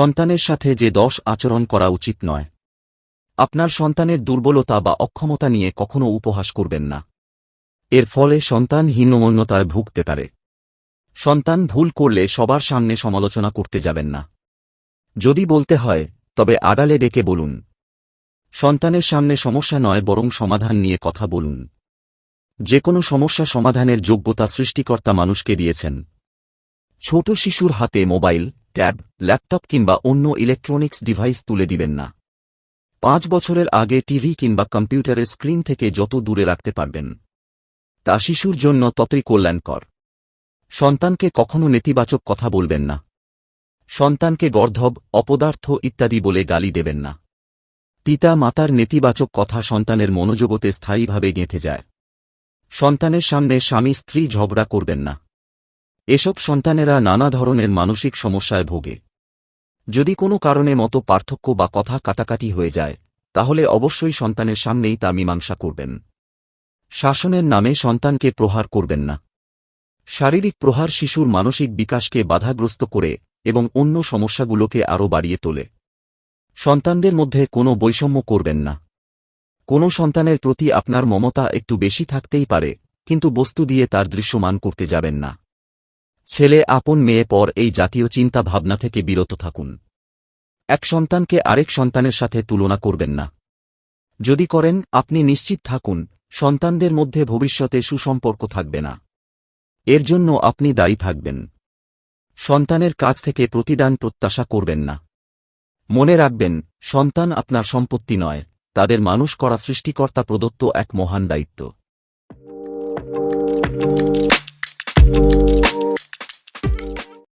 সন্তানের সাথে যে দশ আচরণ করা উচিত নয়। আপনার সন্তানের দুর্বলতা বা অক্ষমতা নিয়ে কখনো উপহাস করবেন না। এর ফলে সন্তান হীনমন্যতায় ভুগতে পারে। সন্তান ভুল করলে সবার সামনে সমালোচনা করতে যাবেন না। যদি বলতে হয়, তবে আড়ালে ডেকে বলুন। সন্তানের সামনে সমস্যা নয়, বরং সমাধান নিয়ে কথা বলুন। যে কোনো সমস্যা সমাধানের যোগ্যতা সৃষ্টিকর্তা মানুষকে দিয়েছেন। ছোট শিশুর হাতে মোবাইল, ট্যাব, ল্যাপটপ কিংবা অন্য ইলেকট্রনিক্স ডিভাইস তুলে দিবেন না। পাঁচ বছরের আগে টিভি কিংবা কম্পিউটারের স্ক্রিন থেকে যত দূরে রাখতে পারবেন, তা শিশুর জন্য ততই কল্যাণকর। সন্তানকে কখনো নেতিবাচক কথা বলবেন না। সন্তানকে গর্ধব, অপদার্থ ইত্যাদি বলে গালি দেবেন না। পিতা মাতার নেতিবাচক কথা সন্তানের মনোজগতে স্থায়ীভাবে গেঁথে যায়। সন্তানের সামনে স্বামী স্ত্রী ঝগড়া করবেন না। এসব সন্তানেরা নানা ধরনের মানসিক সমস্যায় ভোগে। যদি কোনো কারণে মতো পার্থক্য বা কথা কাটাকাটি হয়ে যায়, তাহলে অবশ্যই সন্তানের সামনেই তা মীমাংসা করবেন। শাসনের নামে সন্তানকে প্রহার করবেন না। শারীরিক প্রহার শিশুর মানসিক বিকাশকে বাধাগ্রস্ত করে এবং অন্য সমস্যাগুলোকে আরও বাড়িয়ে তোলে। সন্তানদের মধ্যে কোনো বৈষম্য করবেন না। কোনো সন্তানের প্রতি আপনার মমতা একটু বেশি থাকতেই পারে, কিন্তু বস্তু দিয়ে তার দৃশ্যমান করতে যাবেন না। ছেলে, আপন, মেয়ে, পর এই জাতীয় চিন্তা ভাবনা থেকে বিরত থাকুন। এক সন্তানকে আরেক সন্তানের সাথে তুলনা করবেন না। যদি করেন, আপনি নিশ্চিত থাকুন, সন্তানদের মধ্যে ভবিষ্যতে সুসম্পর্ক থাকবে না। এর জন্য আপনি দায়ী থাকবেন। সন্তানের কাছ থেকে প্রতিদান প্রত্যাশা করবেন না। মনে রাখবেন, সন্তান আপনার সম্পত্তি নয়, তাদের মানুষ করা সৃষ্টিকর্তা প্রদত্ত এক মহান দায়িত্ব।